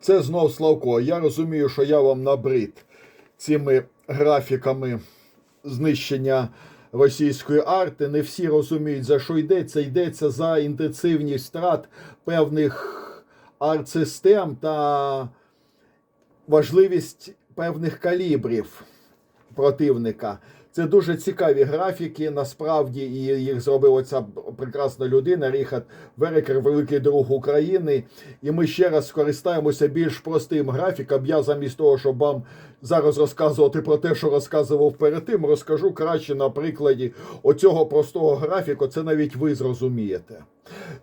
Це знов Славко. Я розумію, що я вам набрид цими графіками знищення російської арти. Не всі розуміють, за що йдеться. Йдеться за інтенсивність втрат певних арт-систем та важливість певних калібрів противника. Це дуже цікаві графіки. Насправді і їх зробила ця прекрасна людина. Ріхат Верекер, великий друг України. І ми ще раз скористаємося більш простим графіком. Я замість того, щоб вам зараз розказувати про те, що розказував перед тим, розкажу краще на прикладі оцього простого графіку. Це навіть ви зрозумієте.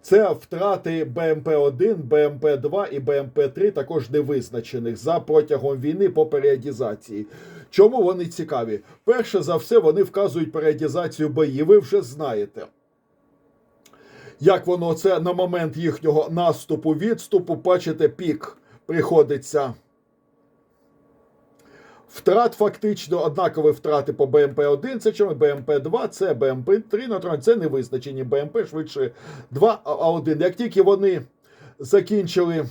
Це втрати БМП-1, БМП-2 і БМП-3, також невизначених за протягом війни по періодізації. Чому вони цікаві? Перше за все, вони вказують періодізацію боїв. Ви вже знаєте. Як воно це на момент їхнього наступу, відступу, бачите, пік приходиться. Втрат фактично однакові втрати по БМП-1, це чому БМП-2, це БМП-3 на це не визначені БМП, швидше 2, а 1. Як тільки вони закінчили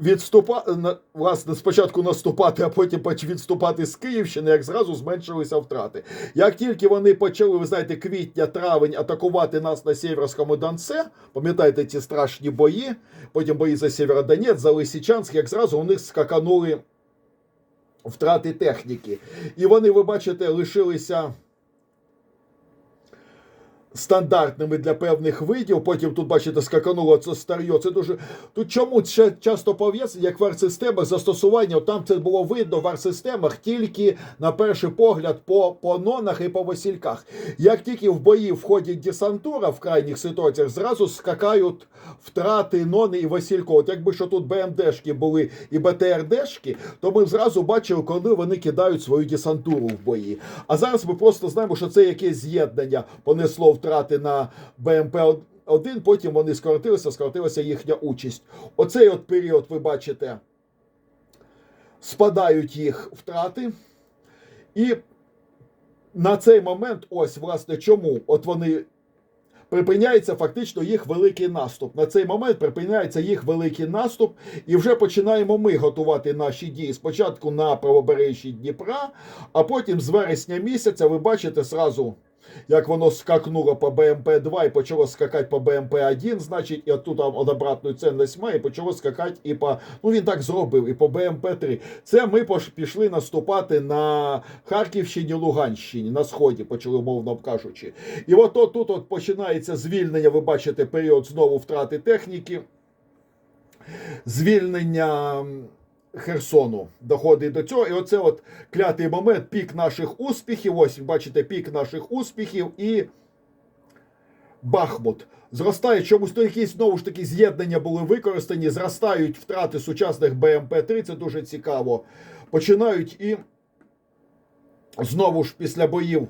відступати, власне, спочатку наступати, а потім відступати з Київщини, як зразу зменшилися втрати. Як тільки вони почали, ви знаєте, квітня, травень атакувати нас на Сєвєрському Донце, пам'ятаєте ці страшні бої, потім бої за Сєвєродонець, за Лисичанськ, як зразу у них скаканули втрати техніки. І вони, ви бачите, лишилися стандартними для певних видів. Потім тут, бачите, скакануло це старьо. Це дуже. Тут чому ще часто пов'язано, як в арт-системах застосування, там це було видно в арт-системах тільки на перший погляд по, по нонах і по васильках. Як тільки в бої входить десантура в крайніх ситуаціях, зразу скакають втрати нони і василько. От якби що тут БМДшки були і БТРДшки, то ми зразу бачили, коли вони кидають свою десантуру в бої. А зараз ми просто знаємо, що це якесь з'єднання понесло втрати на БМП. Один, потім вони скоротилися, скоротилася їхня участь. Оцей от період, ви бачите, спадають їх втрати. І на цей момент, ось, власне, чому от вони припиняється фактично їх великий наступ. На цей момент припиняється їх великий наступ, і вже починаємо ми готувати наші дії. Спочатку на правобережжі Дніпра, а потім з вересня місяця ви бачите зразу. Як воно скакнуло по БМП-2 і почало скакати по БМП-1, значить, і там обратну цінність має, і почало скакати і по. Ну він так зробив, і по БМП-3. Це ми пішли наступати на Харківщині, Луганщині, на сході, почали мовно кажучи. І от от тут от починається звільнення. Ви бачите період знову втрати техніки. Звільнення Херсону доходить до цього. І оце от клятий момент, пік наших успіхів. Ось бачите, пік наших успіхів і Бахмут. Зростає чомусь то якісь знову ж таки з'єднання були використані, зростають втрати сучасних БМП-3, це дуже цікаво. Починають і знову ж після боїв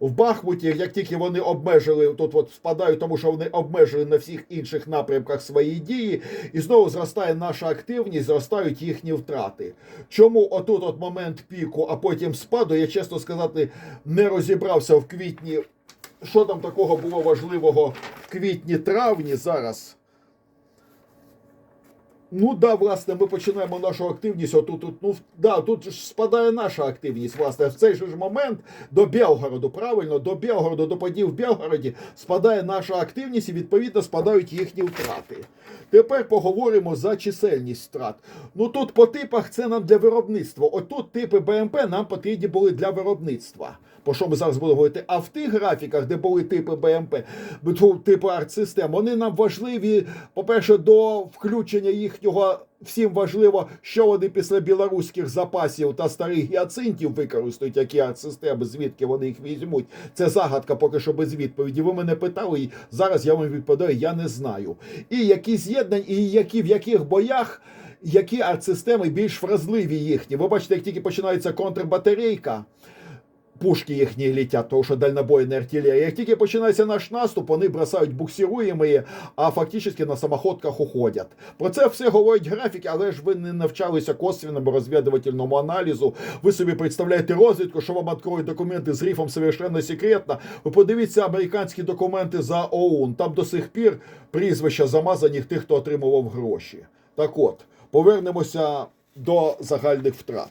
в Бахмуті, як тільки вони обмежили, тут от спадають, тому що вони обмежили на всіх інших напрямках свої дії, і знову зростає наша активність, зростають їхні втрати. Чому отут от момент піку, а потім спаду, я чесно сказати, не розібрався в квітні. Що там такого було важливого в квітні-травні зараз? Ну да, власне, ми починаємо нашу активність. Отут, тут, ну да, тут ж спадає наша активність. Власне, в цей же ж момент до Білгороду, правильно, до Білгороду, до подій в Білгороді спадає наша активність і відповідно спадають їхні втрати. Тепер поговоримо за чисельність втрат. Ну тут по типах це нам для виробництва. Отут типи БМП нам потрібні були для виробництва. Про що ми зараз будемо говорити? А в тих графіках, де були типи БМП, типи арт-систем, вони нам важливі, по-перше, до включення їхнього. Всім важливо, що вони після білоруських запасів та старих гіацинтів використають, які арт-системи, звідки вони їх візьмуть. Це загадка поки що без відповіді. Ви мене питали, і зараз я вам відповідаю, я не знаю. І які з'єднання, і які в яких боях. Які арт-системи більш вразливі їхні? Ви бачите, як тільки починається контрбатарейка, пушки їхні літять, тому що дальнобойна артилерія. Як тільки починається наш наступ, вони бросають буксируємої, а фактично на самоходках уходять. Про це все говорять графіки, але ж ви не навчалися косвенному розвідувальному аналізу. Ви собі представляєте розвідку, що вам відкроють документи з рифом совершенно секретно. Ви подивіться американські документи за ОУН. Там до сих пір прізвища замазаних тих, хто отримував гроші. Так от, повернемося до загальних втрат.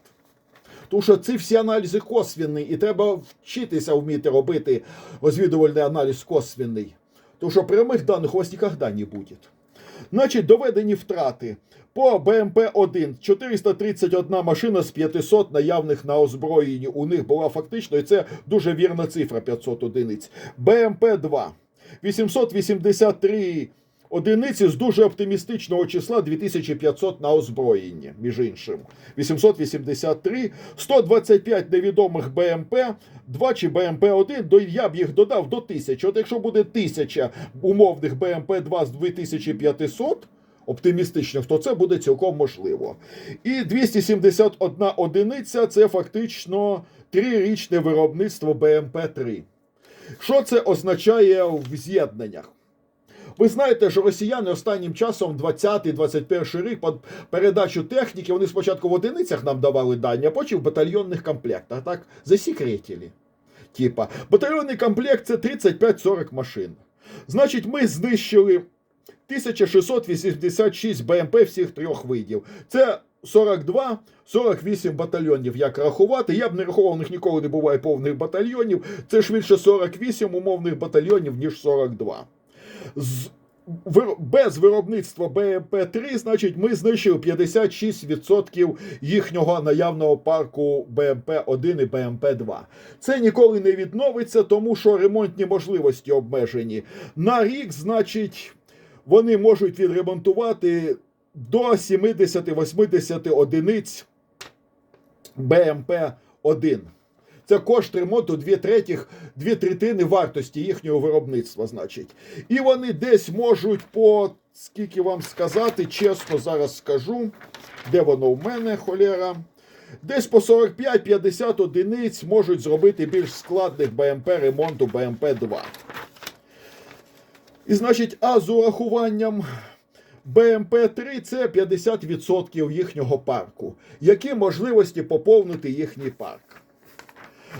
Тому що ці всі аналізи косвінні, і треба вчитися вміти робити розвідувальний аналіз косвінний. Тому що прямих даних у вас ніколи не буде. Значить, доведені втрати. По БМП-1 431 машина з 500 наявних на озброєнні. У них була фактично, і це дуже вірна цифра 500 одиниць. БМП-2 883 одиниці з дуже оптимістичного числа 2500 на озброєнні, між іншим. 883, 125 невідомих БМП, 2 чи БМП-1, до, я б їх додав до 1000. От якщо буде 1000 умовних БМП-2 з 2500, оптимістичних, то це буде цілком можливо. І 271 одиниця це фактично трирічне виробництво БМП-3. Що це означає в з'єднаннях? Ви знаєте, що росіяни останнім часом, 20-21 рік, під передачу техніки, вони спочатку в одиницях нам давали дані, а потім в батальйонних комплектах. Так, засекретили. Типа, батальйонний комплект це 35-40 машин. Значить, ми знищили 1686 БМП всіх трьох видів. Це 42-48 батальйонів, як рахувати. Я б не рахував, у них ніколи не буває повних батальйонів. Це швидше 48 умовних батальйонів, ніж 42. З, без виробництва БМП-3, значить, ми знищили 56% їхнього наявного парку БМП-1 і БМП-2. Це ніколи не відновиться, тому що ремонтні можливості обмежені. На рік, значить, вони можуть відремонтувати до 70-80 одиниць БМП-1. Це кошт ремонту 2 третіх, 2 третини вартості їхнього виробництва, значить. І вони десь можуть по, скільки вам сказати, чесно зараз скажу, де воно в мене, холера. Десь по 45-50 одиниць можуть зробити більш складних БМП ремонту БМП-2. І значить, а з урахуванням БМП-3 це 50% їхнього парку. Які можливості поповнити їхній парк?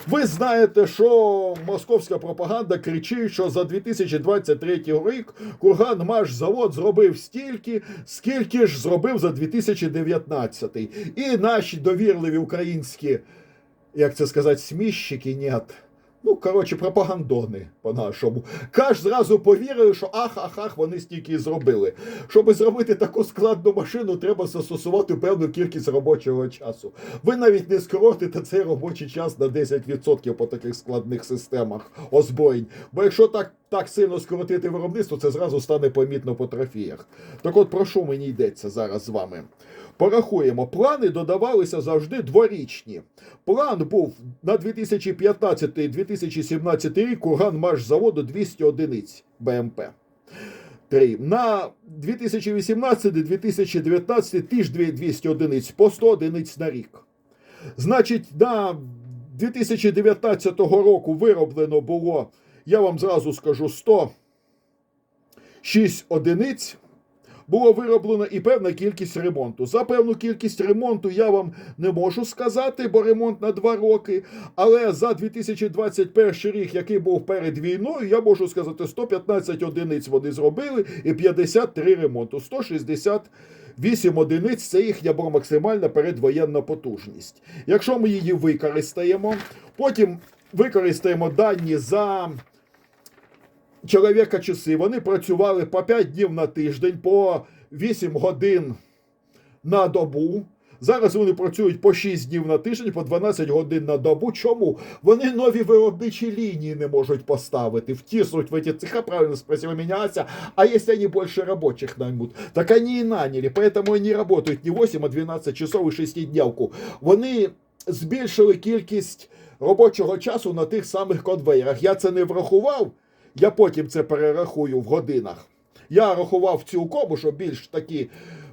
Ви знаєте, що московська пропаганда кричить, що за 2023 рік Курганмаш завод зробив стільки, скільки ж зробив за 2019. І наші довірливі українські, як це сказати, сміщики, нет. Ну, коротше, пропагандони по-нашому. Каж зразу повірив, що ах, ах, ах, вони стільки і зробили. Щоб зробити таку складну машину, треба застосувати певну кількість робочого часу. Ви навіть не скоротите цей робочий час на 10% по таких складних системах озброєнь. Бо якщо так, так сильно скоротити виробництво, це зразу стане помітно по трофіях. Так от про що мені йдеться зараз з вами? Порахуємо, плани додавалися завжди дворічні. План був на 2015-2017 рік Курганмаш заводу 200 одиниць БМП. 3. На 2018-2019 теж 200 одиниць по 100 одиниць на рік. Значить, на 2019 року вироблено було, я вам зразу скажу, 106 одиниць було вироблено і певна кількість ремонту. За певну кількість ремонту я вам не можу сказати, бо ремонт на 2 роки. Але за 2021 рік, який був перед війною, я можу сказати, 115 одиниць вони зробили і 53 ремонту. 168 одиниць це їхня була максимальна передвоєнна потужність. Якщо ми її використаємо, потім використаємо дані за чоловіка часи. Вони працювали по 5 днів на тиждень, по 8 годин на добу. Зараз вони працюють по 6 днів на тиждень, по 12 годин на добу. Чому? Вони нові виробничі лінії не можуть поставити, втиснуть в эти цеха, правильно спросил меняться, а если они больше рабочих наймут? Так они и наняли, поэтому они работают не 8, а 12 часов і 6-дневку. Вони збільшили кількість робочого часу на тих самих конвейерах. Я це не врахував, я потім це перерахую в годинах. Я рахував цілком, щоб більш такі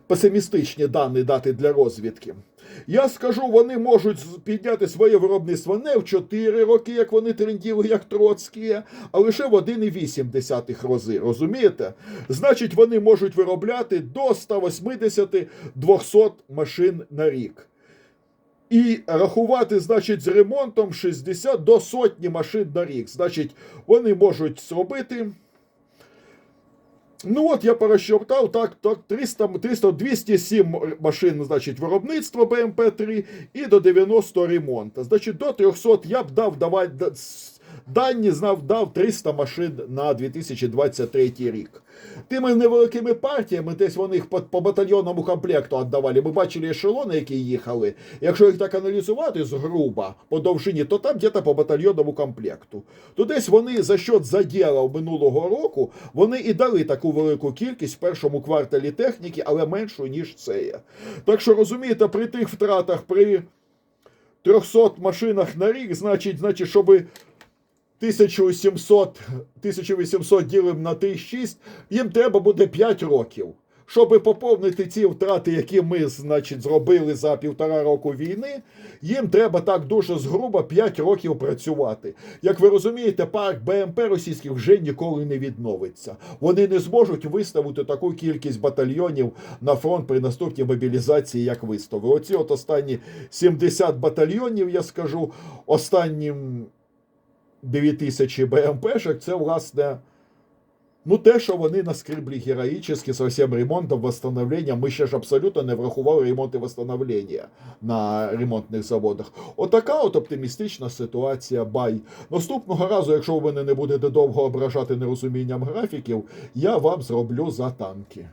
песимістичні дані дати для розвідки. Я скажу, вони можуть підняти своє виробництво не в 4 роки, як вони тренділи, як Троцькі, а лише в 1,8 рази. Розумієте? Значить, вони можуть виробляти до 180-200 машин на рік. І рахувати, значить, з ремонтом 60 до сотні машин на рік. Значить, вони можуть зробити. Ну от я пересчитав, так, так, 300, 300, 207 машин, значить, виробництво БМП-3 і до 90 ремонту. Значить, до 300 я б дав давай, да- с- дані, знав, дав 300 машин на 2023 рік. Тими невеликими партіями, десь вони їх по, по батальйонному комплекту віддавали. Ми бачили ешелони, які їхали. Якщо їх так аналізувати згруба по довжині, то там десь по батальйонному комплекту. То десь вони за счет заділів минулого року вони і дали таку велику кількість в першому кварталі техніки, але меншу, ніж це є. Так що розумієте, при тих втратах, при 300 машинах на рік, значить, значить, щоби 1700, 1800 ділимо на 36, їм треба буде 5 років. Щоб поповнити ці втрати, які ми, значить, зробили за півтора року війни, їм треба так дуже згруба 5 років працювати. Як ви розумієте, парк БМП російських вже ніколи не відновиться. Вони не зможуть виставити таку кількість батальйонів на фронт при наступній мобілізації, як виставили. Оці от останні 70 батальйонів, я скажу, останнім 2000 БМПшек, це, власне, ну, те, що вони наскребли героїчно з усім ремонтом, восстановленням. Ми ще ж абсолютно не врахували ремонт і восстановлення на ремонтних заводах. Отака от оптимістична ситуація. Бай. Наступного разу, якщо ви мене не будете довго ображати нерозумінням графіків, я вам зроблю за танки.